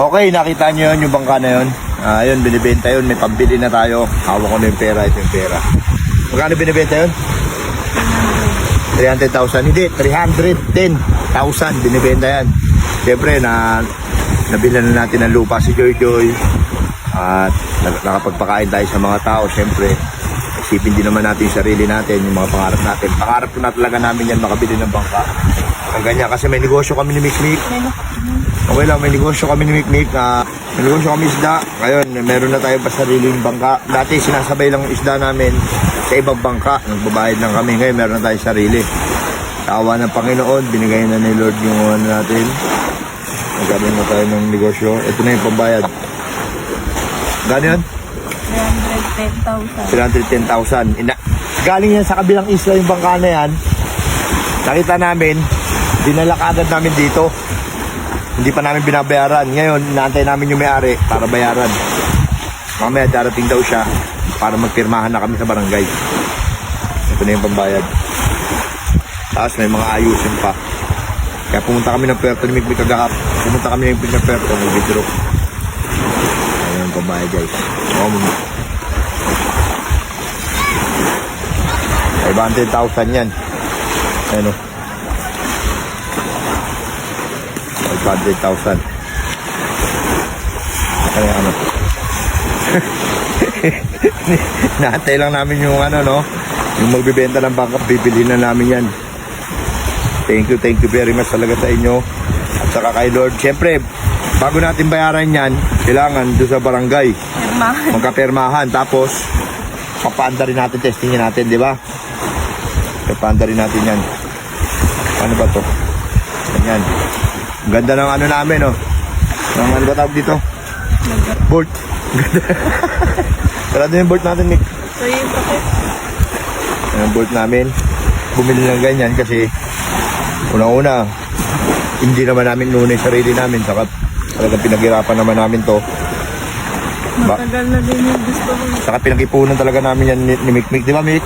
Okay, nakita nyo yun, yung bangka na yun. Ah, yun, binibenta yun. May pambili na tayo. Hawak ko na yung pera. Ito yung pera. Magkano binibenta yun? 300,000. Hindi, 310,000 binibenta yan. Siyempre, na nabilan na natin ng lupa si Joy Joy. At nak- nakapagpakain tayo sa mga tao. Siyempre, isipin din naman natin yung sarili natin, yung mga pangarap natin. Pangarap na talaga namin yan makabili ng bangka. Ang ganyan, kasi may negosyo kami ni Mikmik. Okay lang, may negosyo kami ni Mikmik. na may negosyo kami isda. Ngayon, meron na tayo pa sariling bangka. Dati sinasabay lang isda namin sa ibang bangka. Nagbabayad lang kami. Ngayon, meron na tayo sarili. Sa awa ng Panginoon, binigay na ni Lord yung ano natin. Nagkaroon na tayo ng negosyo. Ito na yung pambayad. Gano'n yun? 310,000. 310,000. Ina- Galing yan sa kabilang isla yung bangka na yan. Nakita namin, dinala kagad namin dito. Hindi pa namin binabayaran. Ngayon, inaantay namin yung may-ari para bayaran. Mamaya darating daw siya para magpirmahan na kami sa barangay. Ito na yung pambayad. Tapos may mga ayusin pa. Kaya pumunta kami ng Puerto ni Mikmik kagahap. Pumunta kami ng Puerto ng Bidro. Ayun yung pambayad guys. Oh, 500,000 yan. Ano? 500,000. Ano yung ano? Naantay lang namin yung ano, no? Yung magbibenta ng bangka, bibili na namin yan. Thank you, thank you very much talaga sa inyo. At saka kay Lord. Siyempre, bago natin bayaran yan, kailangan doon sa barangay Pirmahan. magkapirmahan tapos papaanda rin natin testingin natin di ba papaanda rin natin yan ano ba to ganyan ganda ng ano namin oh ng ano ba tawag dito bolt Ganda. sarado yung bolt natin Nick So yung. Yan ang bolt namin bumili ng ganyan kasi unang-una hindi naman namin nuna yung sarili namin saka talagang pinaghirapan naman namin to Ba- Matagal na din yung gusto ko. Saka pinag-ipunan talaga namin yan ni, ni Mikmik. Di ba, Mik?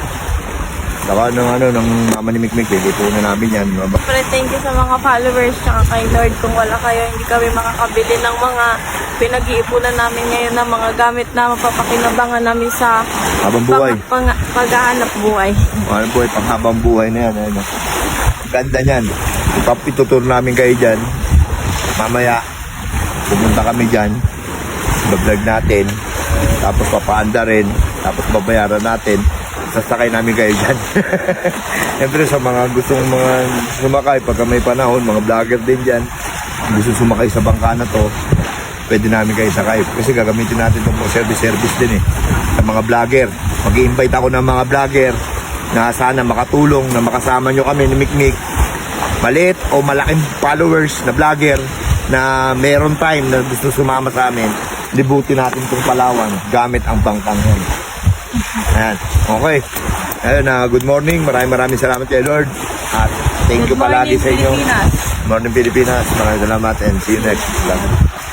Saka ng ano, ng mama ni Mikmik, pinag-ipunan namin yan. Pero thank you sa mga followers tsaka kay Lord. Kung wala kayo, hindi kami makakabili ng mga pinag-iipunan namin ngayon na mga gamit na mapapakinabangan namin sa Habang buhay. pang, pang, paghahanap buhay. Ano buhay, panghabang buhay na yan. Ano. Ganda niyan. Ipap- Ituturo namin kayo dyan. Mamaya, pumunta kami dyan. Bablog natin. Tapos papaanda rin. Tapos babayaran natin. Sasakay namin kayo dyan. Siyempre sa mga gustong mga sumakay, pagka may panahon, mga vlogger din dyan, gusto sumakay sa bangka na to, pwede namin kayo sakay. Kasi gagamitin natin itong service-service din eh. Sa mga vlogger. mag invite ako ng mga vlogger na sana makatulong, na makasama nyo kami ni Mikmik. Maliit o malaking followers na vlogger na meron time na gusto sumama sa amin, libutin natin itong Palawan gamit ang bangkang yan. Ayan. Okay. Ayun na, good morning. Maraming maraming salamat kay Lord. At thank you Good palagi morning, sa inyo. Pilipinas. Morning Pilipinas. Maraming salamat and see you next vlog.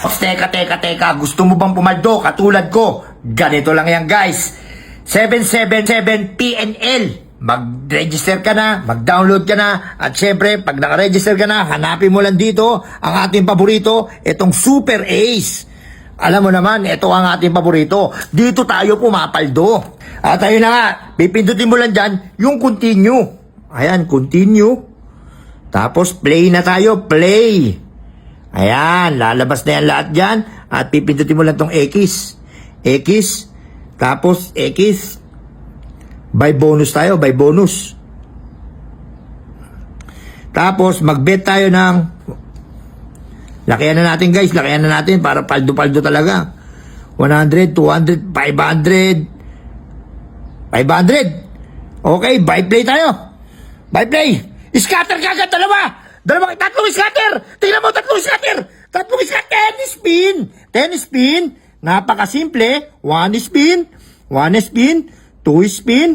Ops, teka, teka, teka. Gusto mo bang pumaldo katulad ko? Ganito lang yan, guys. 777 PNL. Mag-register ka na, mag-download ka na, at syempre, pag naka-register ka na, hanapin mo lang dito ang ating paborito, itong Super Ace. Alam mo naman, ito ang ating paborito. Dito tayo pumapaldo. At ayun na nga, pipindutin mo lang dyan yung continue. Ayan, continue. Tapos play na tayo, play. Ayan, lalabas na yan lahat dyan. At pipindutin mo lang tong X. X. Tapos X. By bonus tayo, by bonus. Tapos mag-bet tayo ng Lakihan na natin guys, lakihan na natin para paldo-paldo talaga. 100, 200, 500. 500. Okay, buy play tayo. Buy play. Scatter kagad dalawa. Dalawang tatlong scatter. Tingnan mo tatlong scatter. Tatlong scatter. 10 spin. 10 spin. Napakasimple. 1 spin. 1 spin. 2 spin.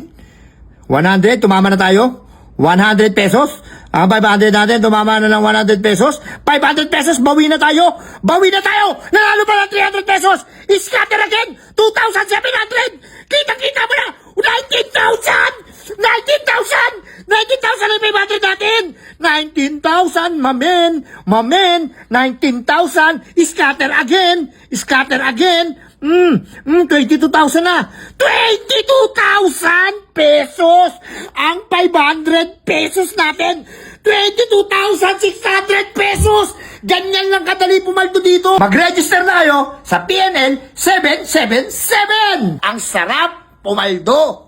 100. Tumama na tayo. 100 pesos. Ang 500 natin, tumama na ng 100 pesos. 500 pesos, bawi na tayo. Bawi na tayo. Nanalo pa ng 300 pesos. Scatter again. 2,700. Kita-kita mo na. 19,000. 19,000. 19,000 ang 500 natin. 19,000, mamen. Mamen. 19,000. Scatter again. Scatter again. Mm, mm, 22,000 na. 22,000 pesos ang 500 pesos natin. 22,600 pesos. Ganyan lang kadali pumaldo dito. Mag-register na kayo sa PNL 777. Ang sarap pumaldo.